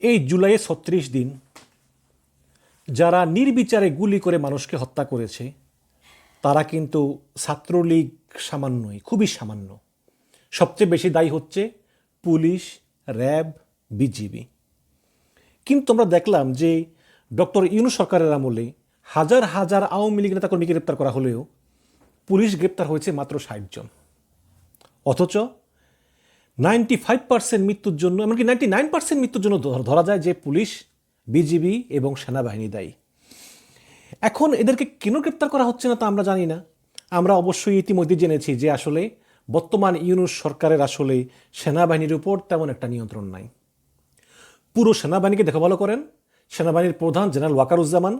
এই জুলাইয়ে ছত্রিশ দিন যারা নির্বিচারে গুলি করে মানুষকে হত্যা করেছে, তারা কিন্তু ছাত্রলীগ সামান্যই, খুবই সামান্য। সবচেয়ে বেশি দায়ী হচ্ছে পুলিশ, র্যাব, বিজিবি। কিন্তু আমরা দেখলাম যে ডক্টর ইউনু সরকারের আমলে হাজার হাজার আওয়ামী লীগ নেতাকর্মীকে গ্রেপ্তার করা হলেও পুলিশ গ্রেপ্তার হয়েছে মাত্র ষাট জন। অথচ নাইনটি ফাইভ পার্সেন্ট মৃত্যুর জন্য, এমনকি নাইনটি নাইন পার্সেন্ট মৃত্যুর জন্য ধরা যায় যে পুলিশ, বিজিবি এবং সেনাবাহিনী দায়ী। এখন এদেরকে কেন গ্রেপ্তার করা হচ্ছে না তা আমরা জানি না। আমরা অবশ্যই ইতিমধ্যে জেনেছি যে আসলে বর্তমান ইউনুস সরকারের আসলে সেনাবাহিনীর উপর তেমন একটা নিয়ন্ত্রণ নাই। পুরো সেনাবাহিনীকে দেখা ভালো করেন। সেনাবাহিনীর প্রধান জেনারেল ওয়াকারুজ্জামান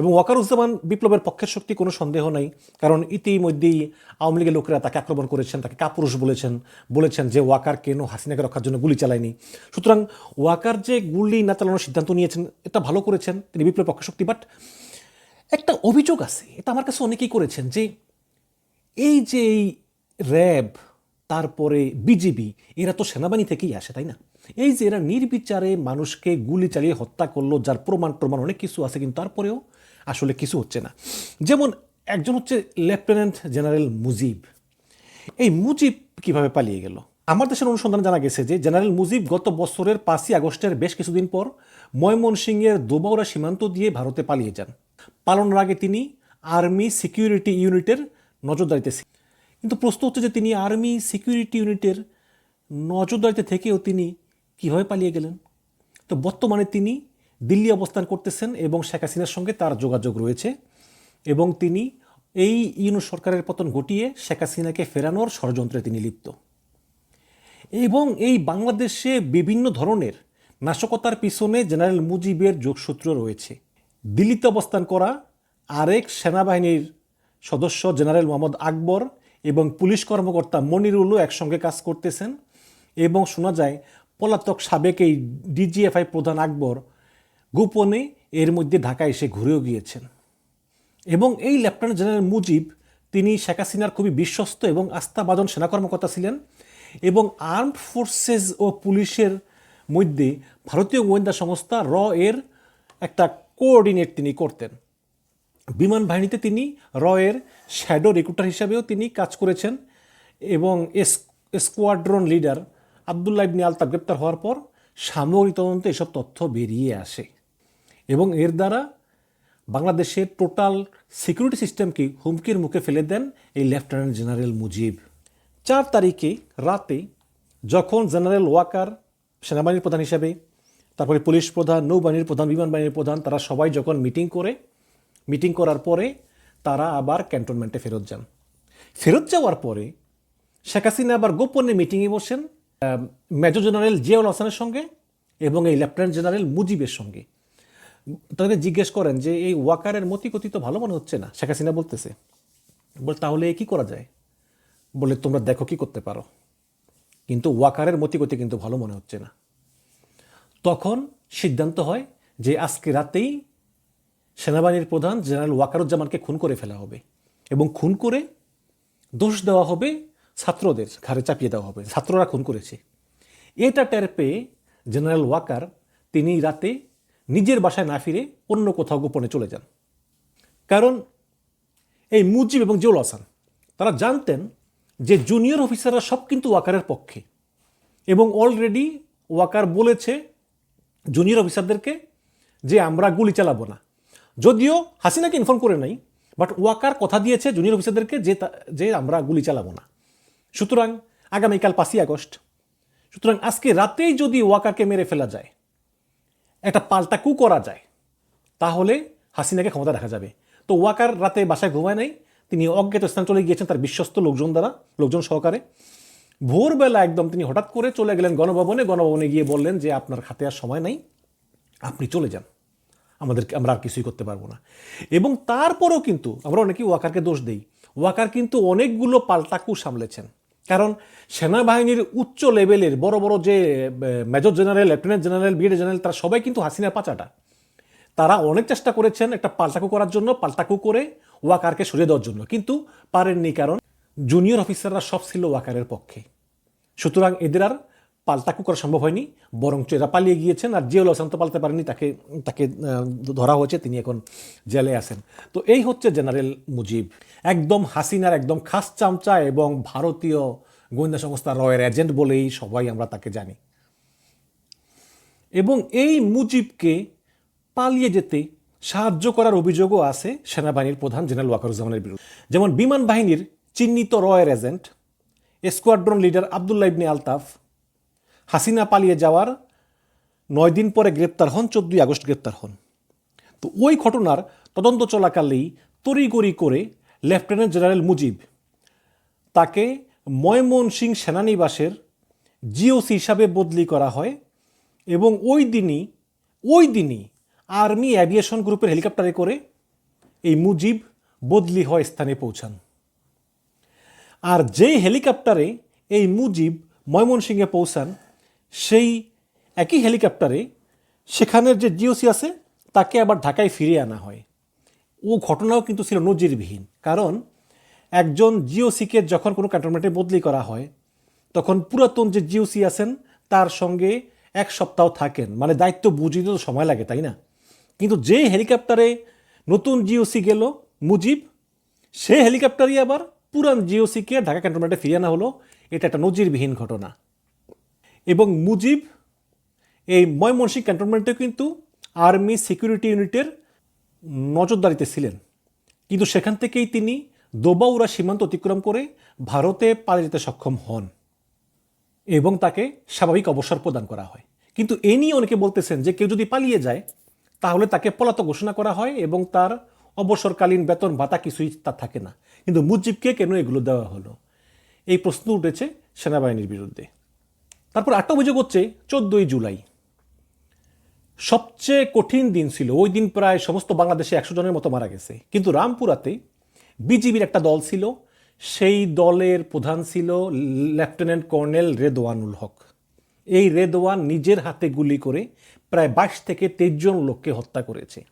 এবং ওয়াকারুজ্জামান বিপ্লবের পক্ষের শক্তি কোনো সন্দেহ নাই, কারণ ইতিমধ্যেই আওয়ামী লীগের লোকেরা তাকে আক্রমণ করেছেন, তাকে কাপুরুষ বলেছেন বলেছেন যে ওয়াকার কেন হাসিনাকে রক্ষার জন্য গুলি চালায়নি। সুতরাং ওয়াকার যে গুলি না চালানোর সিদ্ধান্ত নিয়েছেন, এটা ভালো করেছেন তিনি বিপ্লব পক্ষের শক্তি, বাট একটা অভিযোগ আছে, এটা আমার কাছে অনেকেই করেছেন যে এই যে র্যাব, তারপরে বিজিবি, এরা তো সেনাবাহিনী থেকেই আসে, তাই না? এই যে এরা নির্বিচারে মানুষকে গুলি চালিয়ে হত্যা করল, যার প্রমাণ প্রমাণ অনেক কিছু আছে, কিন্তু তারপরেও আসলে কিছু হচ্ছে না। যেমন একজন হচ্ছে লেফটেন্যান্ট জেনারেল মুজিব। এই মুজিব কীভাবে পালিয়ে গেল? আমার দেশের অনুসন্ধানে জানা গেছে যে জেনারেল মুজিব গত বছরের পাঁচই আগস্টের বেশ কিছুদিন পর ময়মনসিংহের দোবাউরা সীমান্ত দিয়ে ভারতে পালিয়ে যান। পালানোর আগে তিনি আর্মি সিকিউরিটি ইউনিটের নজরদারিতে। কিন্তু প্রশ্ন হচ্ছে যে তিনি আর্মি সিকিউরিটি ইউনিটের নজরদারিতে থেকেও তিনি কীভাবে পালিয়ে গেলেন? তো বর্তমানে তিনি দিল্লি অবস্থান করতেছেন এবং শেখ হাসিনার সঙ্গে তার যোগাযোগ রয়েছে এবং তিনি এই ইউনু সরকারের পতন ঘটিয়ে শেখ হাসিনাকে ফেরানোর ষড়যন্ত্রে তিনি লিপ্ত। এবং এই বাংলাদেশে বিভিন্ন ধরনের নাশকতার পিছনে জেনারেল মুজিবের যোগসূত্র রয়েছে। দিল্লিতে অবস্থান করা আরেক সেনাবাহিনীর সদস্য জেনারেল মোহাম্মদ আকবর এবং পুলিশ কর্মকর্তা মনিরুলও একসঙ্গে কাজ করতেছেন এবং শোনা যায় পলাতক সাবেক এই ডিজিএফআই প্রধান আকবর গোপনে এর মধ্যে ঢাকায় এসে ঘুরেও গিয়েছেন। এবং এই লেফটেন্যান্ট জেনারেল মুজিব তিনি শেখ হাসিনার খুবই বিশ্বস্ত এবং আস্থাবাদন সেনা কর্মকর্তা ছিলেন এবং আর্মড ফোর্সেস ও পুলিশের মধ্যে ভারতীয় গোয়েন্দা সংস্থা র এর একটা কোঅর্ডিনেট তিনি করতেন। বিমান বাহিনীতে তিনি র এর শ্যাডো রিক্রুটার হিসাবেও তিনি কাজ করেছেন এবং স্কোয়াড্রন লিডার আবদুল্লাহ ইবনে আলতাফ গ্রেপ্তার হওয়ার পর সামরিক তদন্তে এসব তথ্য বেরিয়ে আসে। এবং এর দ্বারা বাংলাদেশের টোটাল সিকিউরিটি সিস্টেমকে হুমকির মুখে ফেলে দেন এই লেফটেন্যান্ট জেনারেল মুজিব। চার তারিখে রাতে যখন জেনারেল ওয়াকার সেনাবাহিনীর প্রধান হিসেবে, তারপরে পুলিশ প্রধান, নৌবাহিনীর প্রধান, বিমান বাহিনীর প্রধান, তারা সবাই যখন মিটিং করে, মিটিং করার পরে তারা আবার ক্যান্টনমেন্টে ফেরত যান। ফেরত যাওয়ার পরে শেখ হাসিনা আবার গোপনে মিটিংয়ে বসেন। মেজর জেনারেল জিয়াউল হাসানের সঙ্গে এবং এই লেফটেন্যান্ট জেনারেল মুজিবের সঙ্গে। তাদেরকে জিজ্ঞেস করেন যে, এই ওয়াকারের মতি গতি তো ভালো মনে হচ্ছে না? শেখ হাসিনা বলতেছে, বল, তাহলে কি করা যায়? বলে, তোমরা দেখো কি করতে পারো। কিন্তু ওয়াকারের মতি গতি কিন্তু ভালো মনে হচ্ছে না। তখন সিদ্ধান্ত হয় যে, আজকে রাতেই সেনাবাহিনীর প্রধান জেনারেল ওয়াকারুজ্জামানকে খুন করে ফেলা হবে এবং খুন করে দোষ দেওয়া হবে ছাত্রদের ঘাড়ে চাপিয়ে দেওয়া হবে। ছাত্ররা খুন করেছে। এটা টের পেয়ে জেনারেল ওয়াকার তিনি রাতে নিজের বাসায় না ফিরে অন্য কোথাও গোপনে চলে যান। কারণ এই মুজিব এবং জিউল হাসান, তারা জানতেন যে জুনিয়র অফিসাররা সব কিন্তু ওয়াকারের পক্ষে এবং অলরেডি ওয়াকার বলেছে জুনিয়র অফিসারদেরকে যে আমরা গুলি চালাবো না। যদিও হাসিনাকে ইনফর্ম করে নাই বাট ওয়াকার কথা দিয়েছে জুনিয়র অফিসারদেরকে যে যে আমরা গুলি চালাবো না। সুতরাং আগামীকাল পাঁচই আগস্ট। সুতরাং আজকে রাতেই যদি ওয়াকারকে মেরে ফেলা যায়, একটা পাল্টা কু করা যায়, তাহলে হাসিনাকে ক্ষমতা দেখা যাবে। তো ওয়াকার রাতে বাসায় ঘুমায় নাই, তিনি অজ্ঞাত স্থান চলে গিয়েছেন তার বিশ্বস্ত লোকজন দ্বারা, লোকজন সহকারে। ভোরবেলা একদম তিনি হঠাৎ করে চলে গেলেন গণভবনে গণভবনে গিয়ে বললেন যে, আপনার হাতে আর সময় নাই, আপনি চলে যান। আমাদেরকে, আমরা আর কিছুই করতে পারব না। এবং তারপরেও কিন্তু আমরা অনেকেই ওয়াকারকে দোষ দেই। ওয়াকার কিন্তু অনেকগুলো পাল্টাকু সামলেছেন। কারণ সেনাবাহিনীর উচ্চ লেভেলের বড় বড় যে major general, lieutenant general brigadier general, তারা সবাই কিন্তু হাসিনা পাচাটা। তারা অনেক চেষ্টা করেছেন একটা পাল্টাকু করার জন্য, পাল্টাকু করে ওয়াকারকে সরিয়ে দেওয়ার জন্য, কিন্তু পারেননি কারণ জুনিয়র অফিসাররা সব ছিল ওয়াকারের পক্ষে। সুতরাং এদের আর পাল্টাকু করা সম্ভব হয়নি বরঞ্চ এরা পালিয়ে গিয়েছেন আর জিয়াউল হাসান তো পালতে পারেনি, তাকে তাকে ধরা হয়েছে, তিনি এখন জেলে আছেন। তো এই হচ্ছে জেনারেল মুজিব। একদম হাসিনার একদম খাস চামচা এবং ভারতীয় গোয়েন্দা সংস্থা রয়ের এজেন্ট বলেই সবাই আমরা তাকে জানি। এবং এই মুজিবকে পালিয়ে যেতে সাহায্য করার অভিযোগও আছে সেনাবাহিনীর প্রধান জেনারেল ওয়াকারুজ্জামানের বিরুদ্ধে। যেমন বিমান বাহিনীর চিহ্নিত রয়ের agent, squadron leader Abdullah Ibne Altaf Hasina পালিয়ে যাওয়ার নয় দিন পরে গ্রেপ্তার হন, চোদ্দই আগস্ট গ্রেপ্তার হন। তো ওই ঘটনার তদন্ত চলাকালেই তড়িগড়ি করে লেফটেন্যান্ট জেনারেল মুজিব তাকে ময়মনসিং সেনানিবাসের জিওসি হিসাবে বদলি করা হয় এবং ওই দিনই ওই দিনই আর্মি অ্যাভিয়েশন গ্রুপের হেলিকপ্টারে করে এই মুজিব বদলি হয় স্থানে পৌঁছান। আর যেই হেলিকপ্টারে এই মুজিব ময়মনসিংহে পৌঁছান সেই একই হেলিকপ্টারে সেখানের যে জিওসি আছে, তাকে আবার ঢাকায় ফিরিয়ে আনা হয়। ও ঘটনাও কিন্তু ছিল নজিরবিহীন। কারণ একজন জিওসিকে যখন কোনো ক্যান্টনমেন্টে বদলি করা হয়, তখন পুরাতন যে জিওসি আছেন, তার সঙ্গে এক সপ্তাহ থাকেন। মানে দায়িত্ব বুঝিতে তো সময় লাগে, তাই না? কিন্তু যে হেলিকপ্টারে নতুন জিওসি গেল, মুজিব, সে হেলিকপ্টারই আবার পুরান জিওসিকে ঢাকা ক্যান্টনমেন্টে ফিরিয়ে আনা হলো। এটা একটা নজিরবিহীন ঘটনা। এবং মুজিব এই ময়মনসিংহ ক্যান্টনমেন্টে কিন্তু আর্মি সিকিউরিটি ইউনিটের নজরদারিতে ছিলেন। কিন্তু সেখান থেকেই তিনি দোবাউরা সীমান্ত অতিক্রম করে ভারতে পালিয়ে যেতে সক্ষম হন এবং তাকে স্বাভাবিক অবসর প্রদান করা হয়। কিন্তু এ নিয়ে অনেকে বলতেছেন যে কেউ যদি পালিয়ে যায়, তাহলে তাকে পলাতক ঘোষণা করা হয় এবং তার অবসরকালীন বেতন ভাতা কিছুই তার থাকে না। কিন্তু মুজিবকে কেন এগুলো দেওয়া হলো? এই প্রশ্ন উঠেছে সেনাবাহিনীর বিরুদ্ধে। তারপর আটটা অভিযোগ হচ্ছে চোদ্দই জুলাই। সবচেয়ে কঠিন দিন ছিল। ওই দিন প্রায় সমস্ত বাংলাদেশে একশো জনের মতো মারা গেছে। কিন্তু রামপুরাতে বিজিবির একটা দল ছিল। সেই দলের প্রধান ছিল লেফটেন্যান্ট কর্নেল রেদওয়ানুল হক। এই রেদওয়ান নিজের হাতে গুলি করে প্রায় বাইশ থেকে তেইশ জন লোককে হত্যা করেছে।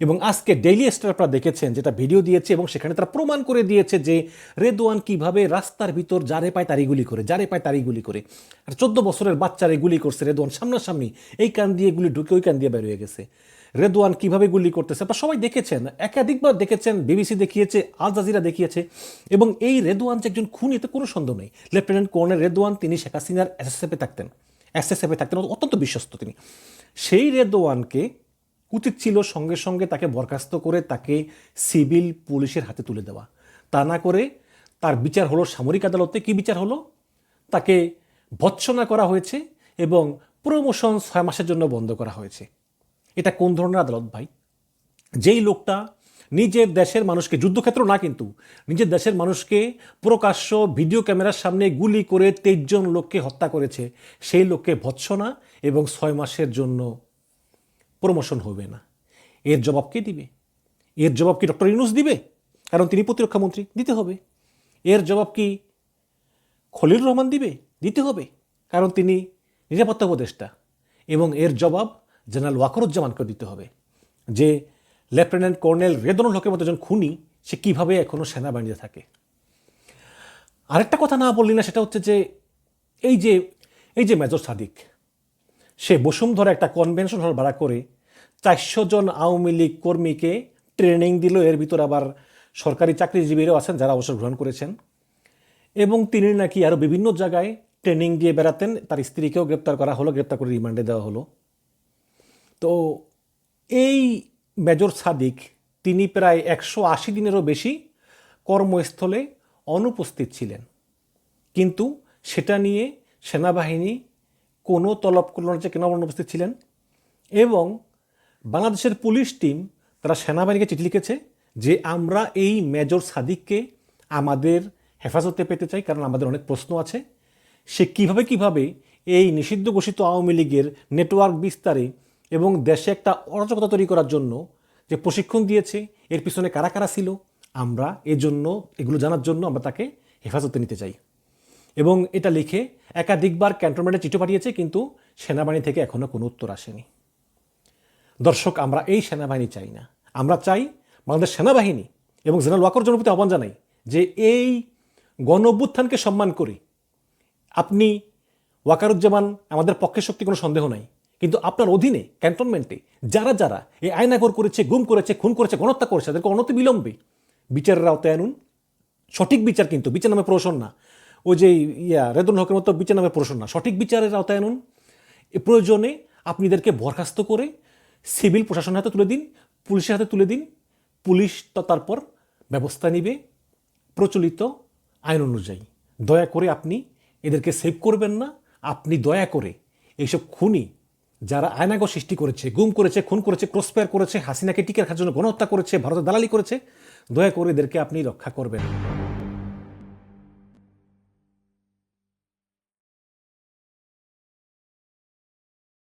এবং আজকে ডেইলি স্টার আপনারা দেখেছেন যেটা ভিডিও দিয়েছে এবং সেখানে তারা প্রমাণ করে দিয়েছে যে রেদোয়ান কীভাবে রাস্তার ভিতর যারে পায় তারই গুলি করে, যারে পায় তারই গুলি করে। আর চোদ্দ বছরের বাচ্চারে গুলি করছে রেদোয়ান সামনাসামনি। এই কান দিয়ে গুলি ঢুকে ওই কান দিয়ে বের হয়ে গেছে। রেদোয়ান কীভাবে গুলি করতেছে? আপনারা সবাই দেখেছেন, একাধিকবার দেখেছেন বিবিসি দেখিয়েছে আল জাজিরা দেখিয়েছে। এবং এই রেদোয়ান যে একজন খুনি, এতে কোনো সন্দেহ নেই। লেফটেন্যান্ট কর্নেল রেদওয়ান তিনি শেখ হাসিনার এসএসএফে থাকতেন। এসএসএফে থাকতেন, অত্যন্ত বিশ্বস্ত তিনি। সেই রেদওয়ানকে উচিত ছিল সঙ্গে সঙ্গে তাকে বরখাস্ত করে তাকে সিভিল পুলিশের হাতে তুলে দেওয়া। তা না করে তার বিচার হলো সামরিক আদালতে। কি বিচার হলো? তাকে ভৎসনা করা হয়েছে এবং প্রমোশন ছয় মাসের জন্য বন্ধ করা হয়েছে। এটা কোন ধরনের আদালত ভাই? যেই লোকটা নিজের দেশের মানুষকে, যুদ্ধক্ষেত্র না কিন্তু, নিজের দেশের মানুষকে প্রকাশ্য ভিডিও ক্যামেরার সামনে গুলি করে তেইশ জন লোককে হত্যা করেছে, সেই লোককে ভৎসনা এবং ছয় মাসের জন্য প্রমোশন হবে না। এর জবাব কে দিবে? এর জবাব কি ডক্টর ইউনুস দিবে? কারণ তিনি প্রতিরক্ষা মন্ত্রী, দিতে হবে। এর জবাব কি খলিল রহমান দিবে? দিতে হবে। কারণ তিনি নিরাপত্তা উপদেষ্টা। এবং এর জবাব জেনারেল ওয়াকরুজ্জামানকে দিতে হবে। যে লেফটেন্যান্ট কর্নেল রেদনুল হকের মতো একজন খুনি, সে কীভাবে এখনও সেনাবাহিনীতে থাকে? আরেকটা কথা না বললি না, সেটা হচ্ছে যে এই যে এই যে মেজর সাদিক, সে বসুন্ধরা একটা কনভেনশন হল ভাড়া করে চারশো জন আওয়ামী লীগ কর্মীকে ট্রেনিং দিল। এর ভিতর আবার সরকারি চাকরিজীবীরাও আছেন যারা অবসর গ্রহণ করেছেন। এবং তিনি নাকি আরও বিভিন্ন জায়গায় ট্রেনিং দিয়ে বেড়াতেন। তার স্ত্রীকেও গ্রেপ্তার করা হলো, গ্রেপ্তার করে রিমান্ডে দেওয়া হলো। তো এই মেজর সাদিক, তিনি প্রায় একশো আশি দিনেরও বেশি কর্মস্থলে অনুপস্থিত ছিলেন। কিন্তু সেটা নিয়ে সেনাবাহিনী কোনো তলব করল যে কেন অনুপস্থিত ছিলেন। এবং বাংলাদেশের পুলিশ টিম, তারা সেনাবাহিনীকে চিঠি লিখেছে যে আমরা এই মেজর সাদিককে আমাদের হেফাজতে পেতে চাই, কারণ আমাদের অনেক প্রশ্ন আছে। সে কীভাবে কীভাবে এই নিষিদ্ধ ঘোষিত আওয়ামী লীগের নেটওয়ার্ক বিস্তারে এবং দেশে একটা অরাজকতা তৈরি করার জন্য যে প্রশিক্ষণ দিয়েছে, এর পিছনে কারা কারা ছিল, আমরা এজন্য, এগুলো জানার জন্য আমরা তাকে হেফাজতে নিতে চাই। এবং এটা লিখে একাধিকবার ক্যান্টনমেন্টে চিঠি পাঠিয়েছে, কিন্তু সেনাবাহিনী থেকে এখনও কোনো উত্তর আসেনি। দর্শক, আমরা এই সেনাবাহিনী চাই না। আমরা চাই বাংলাদেশ সেনাবাহিনী এবং জেনারেল ওয়াকর জনপ্রতি আহ্বান জানাই যে এই গণ অভ্যুত্থানকে সম্মান করে আপনি ওয়াকারুজ্জামান, আমাদের পক্ষে শক্তি কোনো সন্দেহ নাই। কিন্তু আপনার অধীনে, ক্যান্টনমেন্টে যারা যারা এই আয়নাগর করেছে, গুম করেছে, খুন করেছে, গণহত্যা করেছে, তাদেরকে অনতি বিলম্বে বিচারের আওতায় আনুন। সঠিক বিচার কিন্তু, বিচার নামে প্রহসন না। ওই যে ইয়া, রেদুল হকের মতো বিচার নামে প্রহসন না। সঠিক বিচারের আওতায় আনুন। এ প্রয়োজনে আপনি এদেরকে বরখাস্ত করে সিভিল প্রশাসনের হাতে তুলে দিন, পুলিশের হাতে তুলে দিন, পুলিশ তো তারপর ব্যবস্থা নিবে প্রচলিত আইন অনুযায়ী। দয়া করে আপনি এদেরকে সেভ করবেন না, আপনি দয়া করে এইসব খুনি যারা আয়নাগর সৃষ্টি করেছে, গুম করেছে, খুন করেছে, ক্রসফায়ার করেছে, হাসিনাকে টিকে রাখার জন্য গণহত্যা করেছে ভারতের দালালি করেছে, দয়া করে এদেরকে আপনি রক্ষা করবেন।